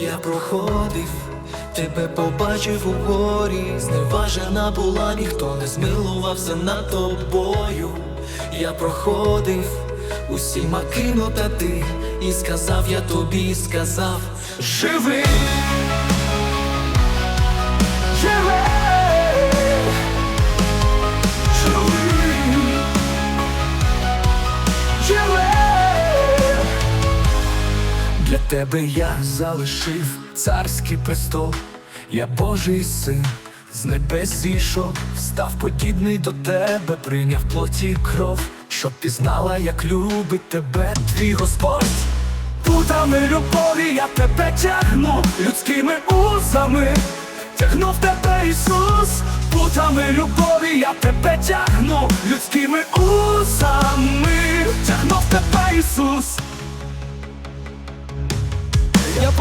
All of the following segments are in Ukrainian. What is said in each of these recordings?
Я проходив, тебе побачив у горі, зневажена була, ніхто не змилувався над тобою. Я проходив, усіма кинута ти, і сказав я тобі, сказав, живи, живи, тебе я залишив царський престол, я Божий син, з небес зійшов, став подібний до тебе, прийняв плоті кров, щоб пізнала, як любить тебе твій Господь. Путами любові я тебе тягну, людськими узами, тягнув тебе Ісус, путами любові я тебе тягну, людськими узами, тягнув тебе Ісус.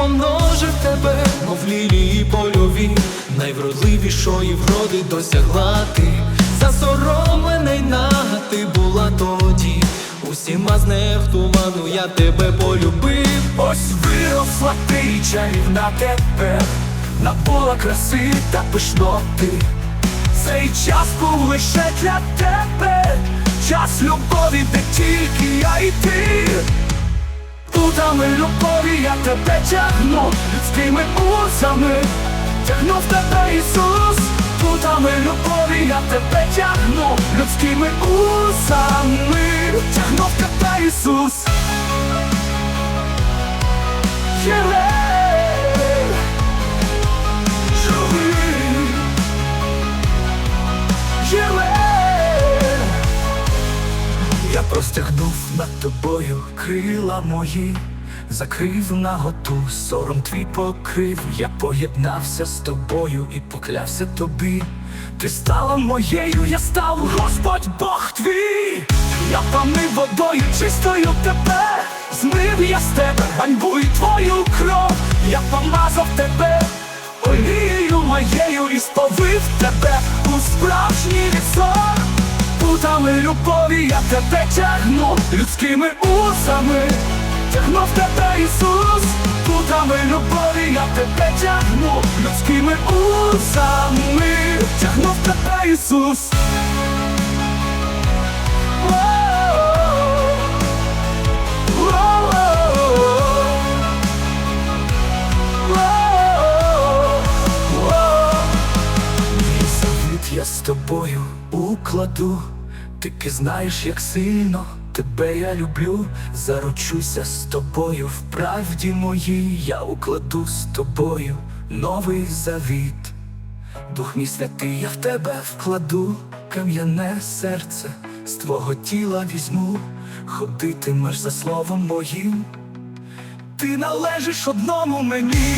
Помножив тебе, мов лілії польові, найвродливішої вроди досягла ти, засоромлена й нага ти була тоді, усіма знехтувану я тебе полюбив. Ось виросла ти чарівна тепер, набула краси та пишноти. Цей час був лише для тебе, час любові, де тільки я і ти. Путами любові я тебе тягну, людськими узами. Тягнув тебе Ісус, путами любові я тебе тягну, людськими усами, Тягнув тебе Ісус простягнув над тобою крила мої, закрив наготу, сором твій покрив, я поєднався з тобою і поклявся тобі. Ти стала моєю, я став Господь Бог твій, я помив водою чистою тебе, змив я з тебе ганьбу і твою кров, я помазав тебе олією моєю і сповив тебе у справжній вісок. Путами любові я тебе тягну, людськими узами Тягнув тебе Ісус, путами любові я тебе тягну, людськими узами Тягнув тебе Ісус я з тобою укладу, ти пізнаєш, як сильно тебе я люблю, заручуся з тобою в правді моїй, я укладу з тобою новий завіт. Дух мій святий, я в тебе вкладу, кам'яне серце, з твого тіла візьму, ходитимеш за словом моїм, ти належиш одному мені.